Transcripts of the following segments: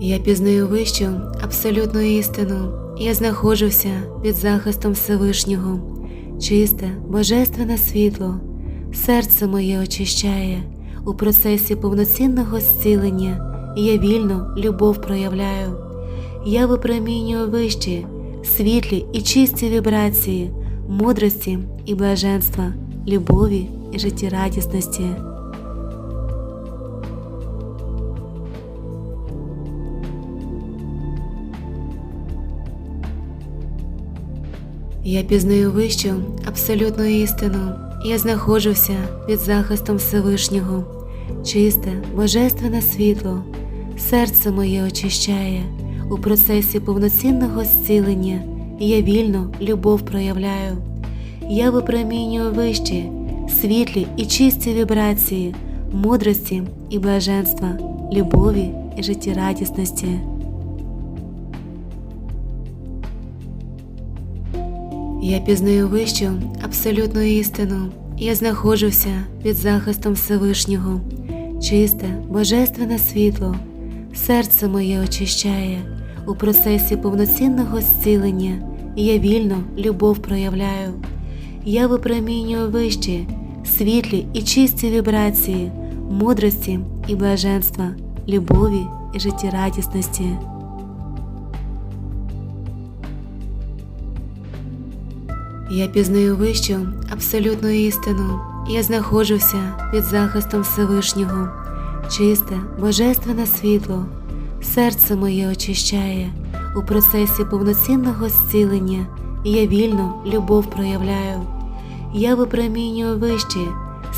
Я пізнаю вищу абсолютну істину. Я знаходжуся під захистом Всевишнього, чисте, божественне світло, серце моє очищає у процесі повноцінного зцілення, я вільно любов проявляю. Я випромінюю вищі, світлі і чисті вібрації, мудрості і блаженства, любові і життєрадісності. Я пізнаю вищу абсолютну істину. Я знаходжуся під захистом Всевишнього, чисте, божественне світло, серце моє очищає у процесі повноцінного зцілення, я вільно любов проявляю. Я випромінюю вищі, світлі і чисті вібрації, мудрості і блаженства, любові і життєрадісності. Я пізнаю вищу абсолютну істину. Я знаходжуся під захистом Всевишнього, чисте, божественне світло, серце моє очищає у процесі повноцінного зцілення, я вільно любов проявляю. Я випромінюю вищі, світлі і чисті вібрації, мудрості і блаженства, любові і життєрадісності. Я пізнаю вищу абсолютну істину. Я знаходжуся під захистом Всевишнього, чисте, божественне світло, серце моє очищає у процесі повноцінного зцілення, я вільно любов проявляю. Я випромінюю вищі,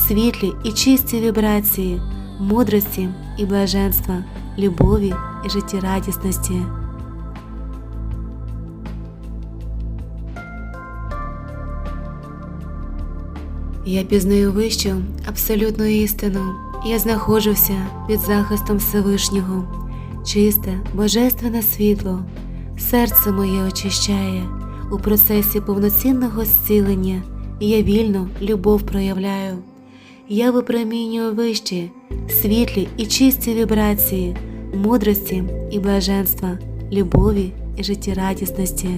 світлі і чисті вібрації, мудрості і блаженства, любові і життєрадісності. Я пізнаю вищу абсолютну істину. Я знаходжуся під захистом Всевишнього, чисте, божественне світло, серце моє очищає у процесі повноцінного зцілення, я вільно любов проявляю. Я випромінюю вищі, світлі і чисті вібрації, мудрості і блаженства, любові і життєрадісності.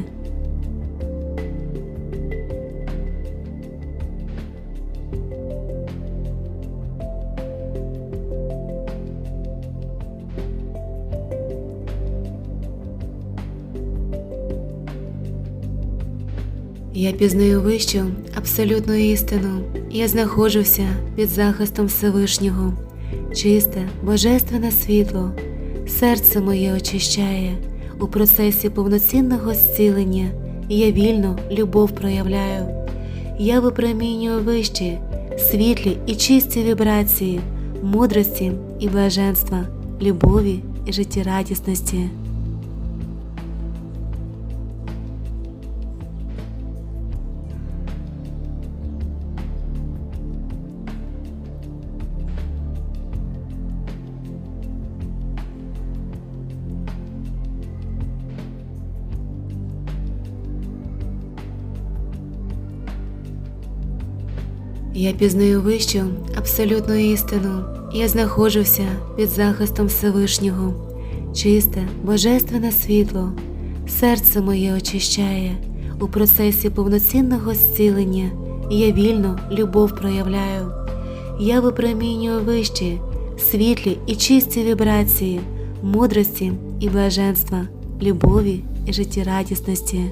Я пізнаю вищу абсолютну істину. Я знаходжуся під захистом Всевишнього, чисте, божественне світло, серце моє очищає у процесі повноцінного зцілення, я вільно любов проявляю. Я випромінюю вищі, світлі і чисті вібрації, мудрості і блаженства, любові і життєрадісності. Я пізнаю вищу абсолютну істину. Я знаходжуся під захистом Всевишнього, чисте, божественне світло, серце моє очищає у процесі повноцінного зцілення, я вільно любов проявляю. Я випромінюю вищі, світлі і чисті вібрації, мудрості і блаженства, любові і життєрадісності.